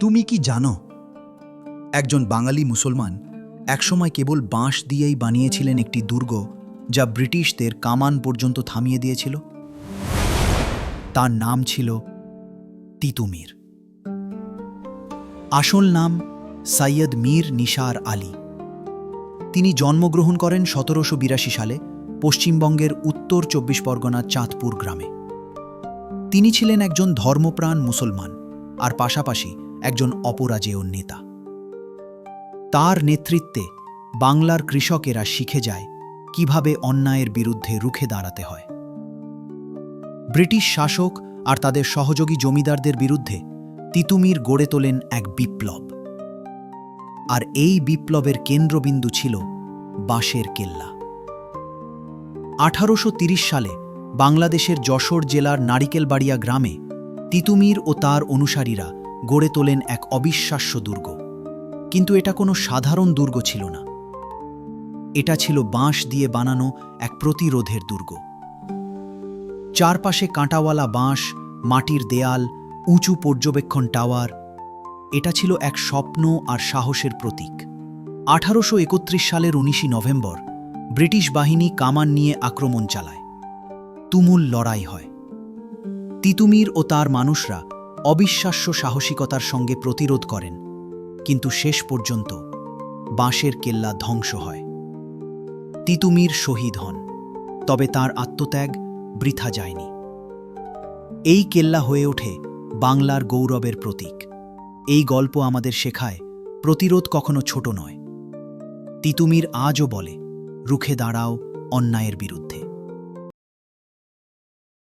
তুমি কি জানো? একজন বাঙালি মুসলমান একসময় কেবল বাঁশ দিয়েই বানিয়েছিলেন একটি দুর্গ যা ব্রিটিশদের কামান পর্যন্ত থামিয়ে দিয়েছিল। তার নাম ছিল তিতুমির। আসল নাম সৈয়দ মীর নিসার আলী। তিনি জন্মগ্রহণ করেন সতেরোশো বিরাশি সালে পশ্চিমবঙ্গের উত্তর চব্বিশ পরগনার চাঁদপুর গ্রামে। তিনি ছিলেন একজন ধর্মপ্রাণ মুসলমান, আর পাশাপাশি একজন অপরাজেয় নেতা। তার নেতৃত্বে বাংলার কৃষকেরা শিখে যায় কীভাবে অন্যায়ের বিরুদ্ধে রুখে দাঁড়াতে হয়। ব্রিটিশ শাসক আর তাদের সহযোগী জমিদারদের বিরুদ্ধে তিতুমির গড়ে তোলেন এক বিপ্লব। আর এই বিপ্লবের কেন্দ্রবিন্দু ছিল বাঁশের কেল্লা। আঠারোশো সালে বাংলাদেশের যশোর জেলার নারিকেলবাড়িয়া গ্রামে তিতুমির ও তার অনুসারীরা গড়ে তোলেন এক অবিশ্বাস্য দুর্গ। কিন্তু এটা কোনো সাধারণ দুর্গ ছিল না। এটা ছিল বাঁশ দিয়ে বানানো এক প্রতিরোধের দুর্গ। চারপাশে কাঁটাওয়ালা বাঁশ, মাটির দেয়াল, উঁচু পর্যবেক্ষণ টাওয়ার, এটা ছিল এক স্বপ্ন আর সাহসের প্রতীক। আঠারোশো একত্রিশ সালের উনিশে নভেম্বর, ব্রিটিশ বাহিনী কামান নিয়ে আক্রমণ চালায়। তুমুল লড়াই হয়। তিতুমির ও তার মানুষরা অবিশ্বাস্য সাহসিকতার সঙ্গে প্রতিরোধ করেন, কিন্তু শেষ পর্যন্ত বাঁশের কেল্লা ধ্বংস হয়। তিতুমির শহীদ হন, তবে তার আত্মত্যাগ বৃথা যায়নি। এই কেল্লা হয়ে ওঠে বাংলার গৌরবের প্রতীক। এই গল্প আমাদের শেখায় প্রতিরোধ কখনো ছোট নয়। তিতুমির আজও বলে, রুখে দাঁড়াও অন্যায়ের বিরুদ্ধে।